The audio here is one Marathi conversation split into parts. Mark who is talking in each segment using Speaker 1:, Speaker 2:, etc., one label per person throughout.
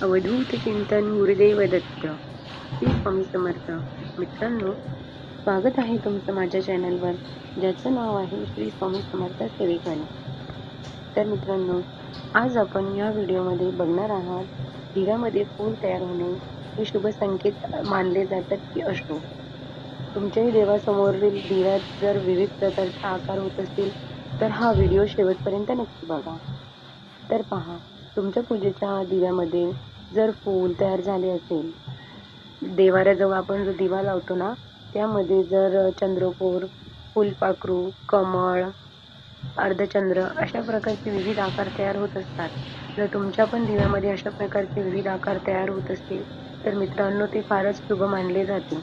Speaker 1: अवधूत चिंतन गुरुदेव दत्त श्री स्वामी समर्थ. मित्रांनो स्वागत आहे तुमचं माझ्या चॅनलवर ज्याचं नाव आहे श्री स्वामी समर्थ सेवेखाने. तर मित्रांनो आज आपण या व्हिडिओमध्ये बघणार आहात हिऱ्यामध्ये फूल तयार होणे हे शुभ संकेत मानले जातात की असतो. तुमच्याही देवासमोरील दिव्यात जर विविध प्रकारचा आकार होत असतील तर हा व्हिडिओ शेवटपर्यंत नक्की बघा. तर पहा तुमच्या पूजेच्या दिव्यामध्ये जर फूल तयार झाले असेल देवाऱ्याजवळ आपण जो दिवा लावतो ना त्यामध्ये जर चंद्रकोर फुलपाखरू कमळ अर्धचंद्र अशा प्रकारचे विविध आकार तयार होत असतात. जर तुमच्या पण दिव्यामध्ये अशा प्रकारचे विविध आकार तयार होत असतील तर मित्रांनो ते फारच शुभ मानले जाते.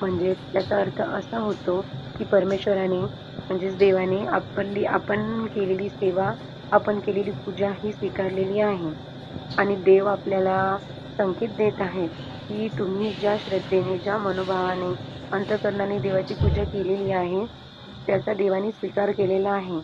Speaker 1: म्हणजे त्याचा अर्थ असा होतो की परमेश्वराने म्हणजेच देवाने आपली आपण केलेली सेवा आपण केलेली पूजा ही स्वीकारलेली आहे. आणि देव आपल्याला संकेत देत आहेत की तुम्ही ज्या श्रद्धेने ज्या मनोभावाने अंतकरणाने देवाची पूजा केलेली आहे त्याचा देवाने स्वीकार केलेला आहे.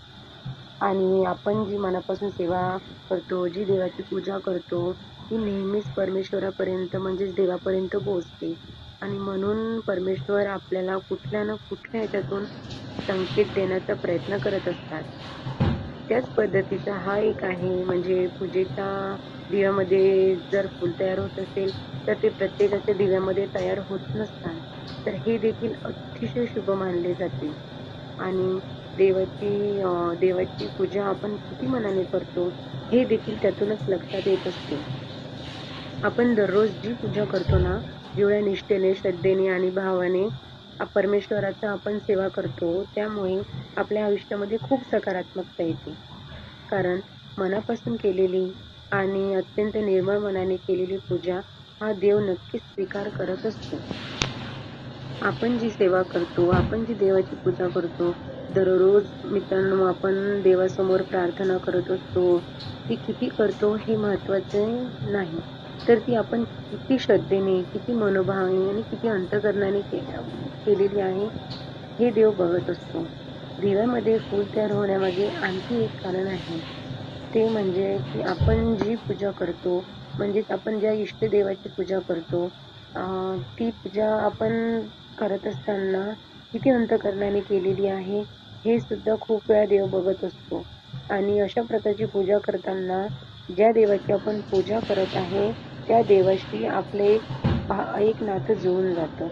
Speaker 1: आणि आपण जी मनापासून सेवा करतो जी देवाची पूजा करतो ती नेहमीच परमेश्वरापर्यंत म्हणजेच देवापर्यंत पोहोचते. आणि म्हणून परमेश्वर आपल्याला कुठल्या ना कुठल्या ह्याच्यातून संकेत देण्याचा प्रयत्न करत असतात. त्याच पद्धतीचा हा एक आहे म्हणजे पूजेच्या दिव्यामध्ये जर फूल तयार होत असेल तर ते प्रत्येकाच्या दिव्यामध्ये तयार होत नसतात. तर हे देखील अतिशय शुभ मानले जाते. आणि देवाची देवाची पूजा आपण किती मनाने करतो हे देखील त्यातूनच लक्षात येत असते. आपण दररोज जी पूजा करतो ना जेवढ्या निष्ठेने श्रद्धेने आणि भावाने परमेश्वराचा आपण सेवा करतो त्यामुळे आपल्या आयुष्यामध्ये खूप सकारात्मकता येते. कारण मनापासून केलेली आणि अत्यंत निर्मळ मनाने केलेली पूजा हा देव नक्कीच स्वीकार करत असतो. आपण जी सेवा करतो आपण जी देवाची पूजा करतो दररोज मित्रांनो आपण देवासमोर प्रार्थना करत असतो ती किती करतो हे महत्त्वाचे नाही. तर ती आपण किती श्रद्धेने किती मनोभावाने आणि किती अंतकरणाने के केलेली आहे हे देव बघत असतो. दिव्यामध्ये फूल तयार होण्यामागे आणखी एक कारण आहे. ते म्हणजे की आपण जी पूजा करतो म्हणजेच आपण ज्या इष्टदेवाची पूजा करतो ती पूजा आपण करत असताना किती अंतकरणाने केलेली आहे हे सुद्धा खूप वेळा देव बघत असतो. आणि अशा प्रकारची पूजा करताना ज्या देवाची आपण पूजा करत आहे त्या देवाशी आपले एक नातं जुळून जातं.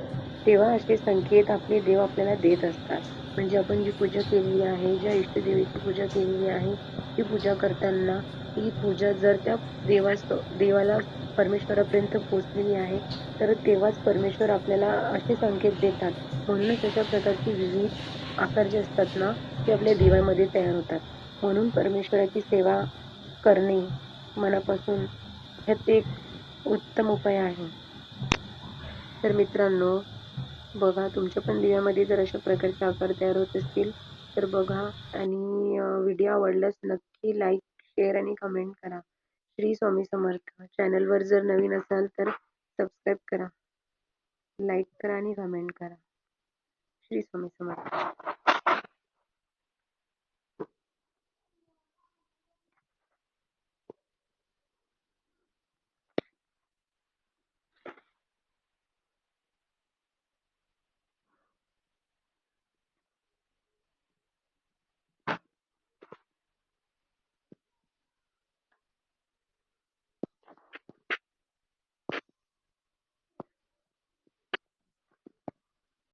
Speaker 1: तेव्हा असे संकेत आपले देव आपल्याला देत असतात. म्हणजे आपण जी पूजा केलेली आहे ज्या इष्टदेवीची पूजा केलेली आहे ती पूजा करताना ही पूजा जर त्या देवास देवाला परमेश्वरापर्यंत पोचलेली आहे तर तेव्हाच परमेश्वर आपल्याला असे संकेत देतात. म्हणूनच अशा प्रकारची विविध आकार जे असतात ना ते आपल्या देवामध्ये तयार होतात. म्हणून परमेश्वराची सेवा करणे मनापासून ह्यात एक उत्तम उपाय आहे. तर मित्रांनो बघा तुमच्या पण दिव्यामध्ये जर अशा प्रकारचे आकार तयार होत असतील तर बघा आणि व्हिडिओ आवडल्यास नक्की लाईक शेअर आणि कमेंट करा. श्री स्वामी समर्थ. चॅनलवर जर नवीन असाल तर सबस्क्राईब करा. लाईक करा आणि कमेंट करा. श्री स्वामी समर्थ.